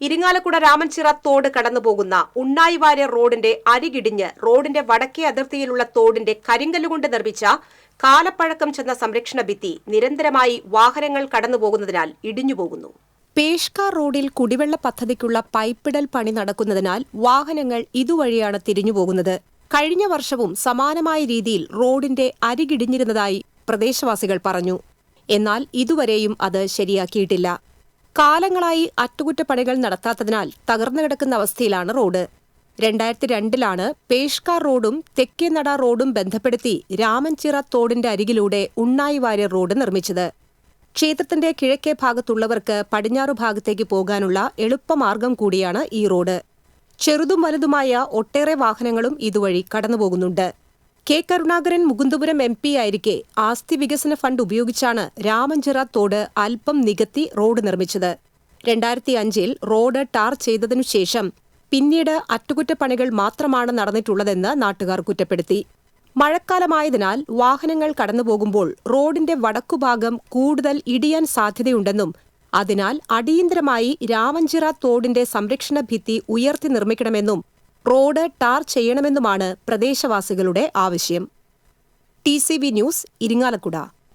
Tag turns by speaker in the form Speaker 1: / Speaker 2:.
Speaker 1: ഇരിങ്ങാലക്കുട രാമൻചിറ തോട് കടന്നുപോകുന്ന ഉണ്ണായിവാര്യ റോഡിന്റെ അരികിടിഞ്ഞ് റോഡിന്റെ വടക്കേ അതിർത്തിയിലുള്ള തോടിന്റെ കരിങ്കല്ലുകൊണ്ട് നിർമ്മിച്ച കാലപ്പഴക്കം ചെന്ന സംരക്ഷണ ഭിത്തി നിരന്തരമായി വാഹനങ്ങൾ കടന്നുപോകുന്നതിനാൽ ഇടിഞ്ഞുപോകുന്നു. പേഷ്കാർ റോഡിൽ കുടിവെള്ള പദ്ധതിക്കുള്ള പൈപ്പിടൽ പണി നടക്കുന്നതിനാൽ വാഹനങ്ങൾ ഇതുവഴിയാണ് തിരിഞ്ഞുപോകുന്നത്. കഴിഞ്ഞ വർഷവും സമാനമായ രീതിയിൽ റോഡിന്റെ അരികിടിഞ്ഞിരുന്നതായി പ്രദേശവാസികൾ പറഞ്ഞു. എന്നാൽ ഇതുവരെയും അത് ശരിയാക്കിയിട്ടില്ല. കാലങ്ങളായി അറ്റകുറ്റപ്പണികൾ നടത്താത്തതിനാൽ തകർന്നു കിടക്കുന്ന അവസ്ഥയിലാണ് റോഡ്. രണ്ടായിരത്തി രണ്ടിലാണ് പേഷ്കാർ റോഡും തെക്കേനട റോഡും ബന്ധപ്പെടുത്തി രാമൻചിറ തോടിന്റെ അരികിലൂടെ ഉണ്ണായി വാര്യർ റോഡ് നിർമ്മിച്ചത്. ക്ഷേത്രത്തിന്റെ കിഴക്കേ ഭാഗത്തുള്ളവർക്ക് പടിഞ്ഞാറു ഭാഗത്തേക്ക് പോകാനുള്ള എളുപ്പമാർഗം കൂടിയാണ് ഈ റോഡ്. ചെറുതും വലുതുമായ ഒട്ടേറെ വാഹനങ്ങളും ഇതുവഴി കടന്നുപോകുന്നുണ്ട്. K Karunakaran Mukundapuram M P ആയിരിക്കെ ആസ്തി വികസന ഫണ്ട് ഉപയോഗിച്ചാണ് രാമഞ്ചിറ തോട് അല്പം നികത്തി റോഡ് നിർമ്മിച്ചത്. രണ്ടായിരത്തി അഞ്ചിൽ റോഡ് ടാർ ചെയ്തതിനു ശേഷം പിന്നീട് അറ്റകുറ്റപ്പണികൾ മാത്രമാണ് നടന്നിട്ടുള്ളതെന്ന് നാട്ടുകാർ കുറ്റപ്പെടുത്തി. മഴക്കാലമായതിനാൽ വാഹനങ്ങൾ കടന്നുപോകുമ്പോൾ റോഡിന്റെ വടക്കുഭാഗം കൂടുതൽ ഇടിയാൻ സാധ്യതയുണ്ടെന്നും അതിനാൽ അടിയന്തരമായി രാമഞ്ചിറ തോടിന്റെ സംരക്ഷണ ഭിത്തി ഉയർത്തി നിർമ്മിക്കണമെന്നും റോഡ് ടാർ ചെയ്യണമെന്നുമാണ് പ്രദേശവാസികളുടെ ആവശ്യം. T news Irinjalakuda.